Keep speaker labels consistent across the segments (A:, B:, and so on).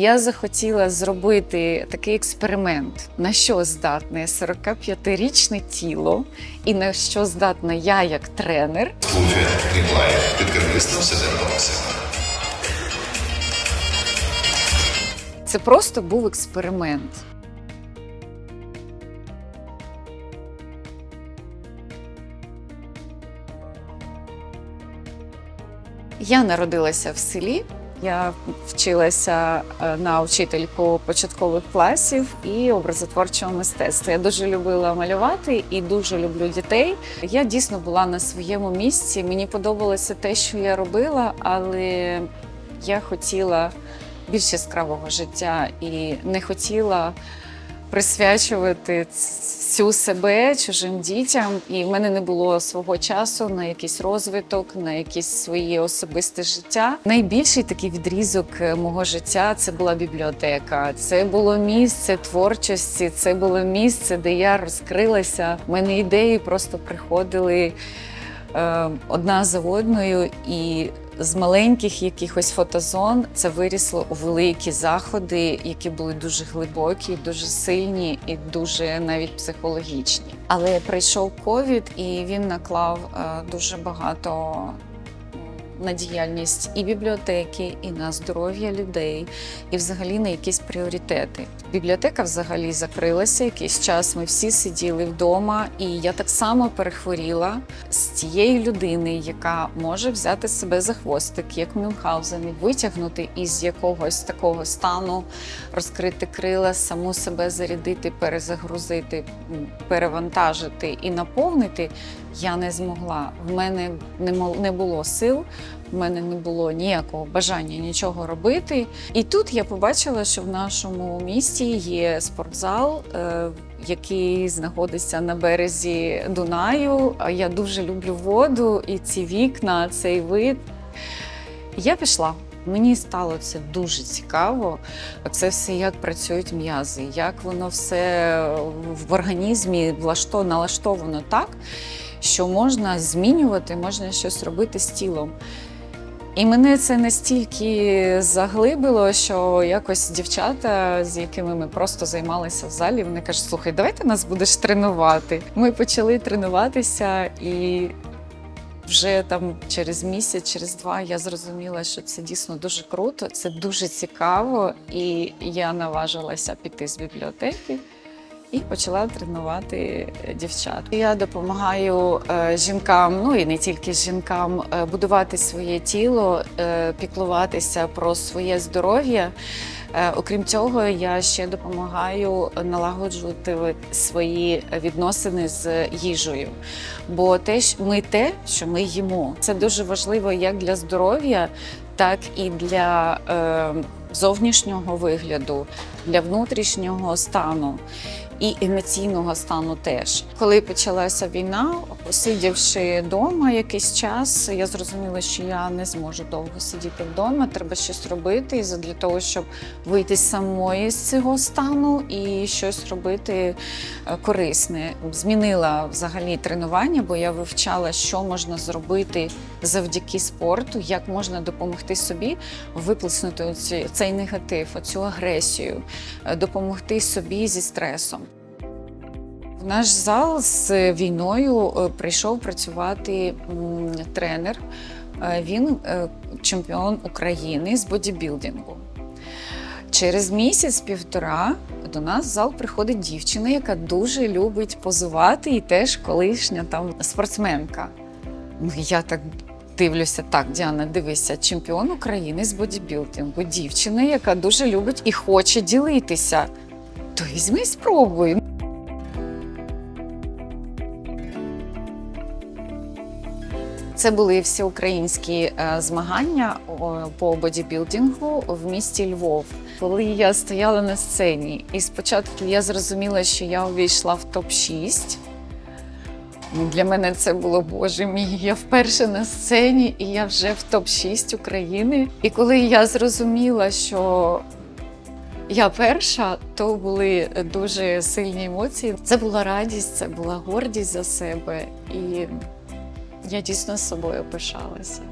A: я захотіла зробити такий експеримент, на що здатне 45-річне тіло, і на що здатна я як тренер.
B: Під керівництвом
A: Це просто був експеримент. Я народилася в селі. Я вчилася е, на вчительку початкових класів і образотворчого мистецтва. Я дуже любила малювати і дуже люблю дітей. Я дійсно була на своєму місці. Мені подобалося те, що я робила, але я хотіла більш яскравого життя і не хотіла присвячувати всю себе чужим дітям. І в мене не було свого часу на якийсь розвиток, на якесь своє особисте життя. Найбільший такий відрізок е, мого життя це була бібліотека. Це було місце творчості, це було місце, де я розкрилася. У мене ідеї просто приходили е, одна за одною, і з маленьких якихось фотозон це вирісло у великі заходи, які були дуже глибокі, дуже сильні і дуже навіть психологічні. Але прийшов ковід, і він наклав е, дуже багато. На діяльність і бібліотеки, і на здоров'я людей, і взагалі на якісь пріоритети. Бібліотека взагалі закрилася якийсь час. Ми всі сиділи вдома, і я так само перехворіла з тієї людини, яка може взяти себе за хвостик, як Мюнхгаузен, і витягнути із якогось такого стану, розкрити крила, саму себе зарядити, перезагрузити, перевантажити і наповнити. Я не змогла. В мене не було сил. В мене не було ніякого бажання нічого робити. І тут я побачила, що в нашому місті є спортзал, е, який знаходиться на березі Дунаю. Я дуже люблю воду і ці вікна, цей вид. Я пішла. Мені стало це дуже цікаво. Це все як працюють м'язи, як воно все в організмі влашто налаштовано так, що можна змінювати, можна щось робити з тілом. І мене це настільки заглибило, що якось дівчата, з якими ми просто займалися в залі, вони кажуть: слухай, давай ти нас будеш тренувати. Ми почали тренуватися, і вже там через місяць, через два я зрозуміла, що це дійсно дуже круто, це дуже цікаво, і я наважилася піти з бібліотеки. І почала тренувати е, дівчат. Я допомагаю е, жінкам, ну і не тільки жінкам, е, будувати своє тіло, піклуватися про своє здоров'я. Окрім цього, я ще допомагаю налагоджувати свої відносини з їжею. Бо те, що ми те, що ми їмо, це дуже важливо як для здоров'я, так і для е, зовнішнього вигляду, для внутрішнього стану і емоційного стану теж. Коли почалася війна, посидівши вдома якийсь час, я зрозуміла, що я не зможу довго сидіти вдома. Треба щось робити і для того, щоб вийти самої з цього стану і щось робити е, корисне. Змінила взагалі тренування, бо я вивчала, що можна зробити завдяки спорту, як можна допомогти собі виплеснути цей негатив, оцю агресію, е, допомогти собі зі стресом. В наш зал з війною е, прийшов працювати тренер. Е, Він е, чемпіон України з бодібілдингу. Через місяць-півтора до нас в зал приходить дівчина, яка дуже любить позувати, і теж колишня там спортсменка. Ну, я так дивлюся, так, Діана, дивися, чемпіон України з бодібілдингу, дівчина, яка дуже любить і хоче ділитися. То візьми, спробуй. Це були всеукраїнські е, змагання по бодібілдингу в місті Львов. Коли я стояла на сцені, і спочатку я зрозуміла, що я увійшла в топ 6 Для мене це було боже мій. Я вперше на сцені, і я вже в топ 6 України. І коли я зрозуміла, що я перша, то були дуже сильні емоції. Це була радість, це була гордість за себе, і я дійсно з собою пишалася.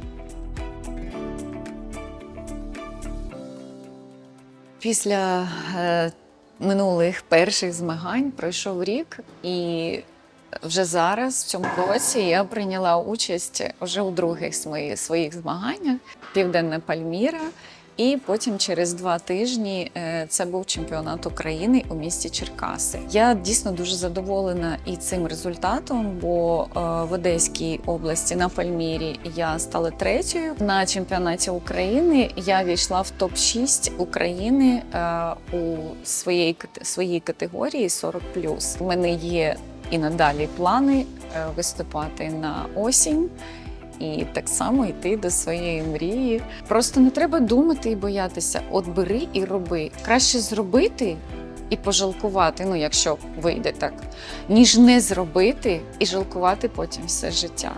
A: Після е, минулих перших змагань пройшов рік, і вже зараз, в цьому році, я прийняла участь уже у других свої- своїх змаганнях Південна Пальміра. І потім через два тижні е, це був чемпіонат України у місті Черкаси. Я дійсно дуже задоволена і цим результатом, бо е, в Одеській області на Пальмірі я стала третьою. На чемпіонаті України я війшла в топ 6 України е, у кате- своїй категорії 40+. У мене є і надалі плани виступати на осінь. І так само йти до своєї мрії. Просто не треба думати і боятися. От бери і роби. Краще зробити і пожалкувати, ну якщо вийде так, ніж не зробити і жалкувати потім все життя.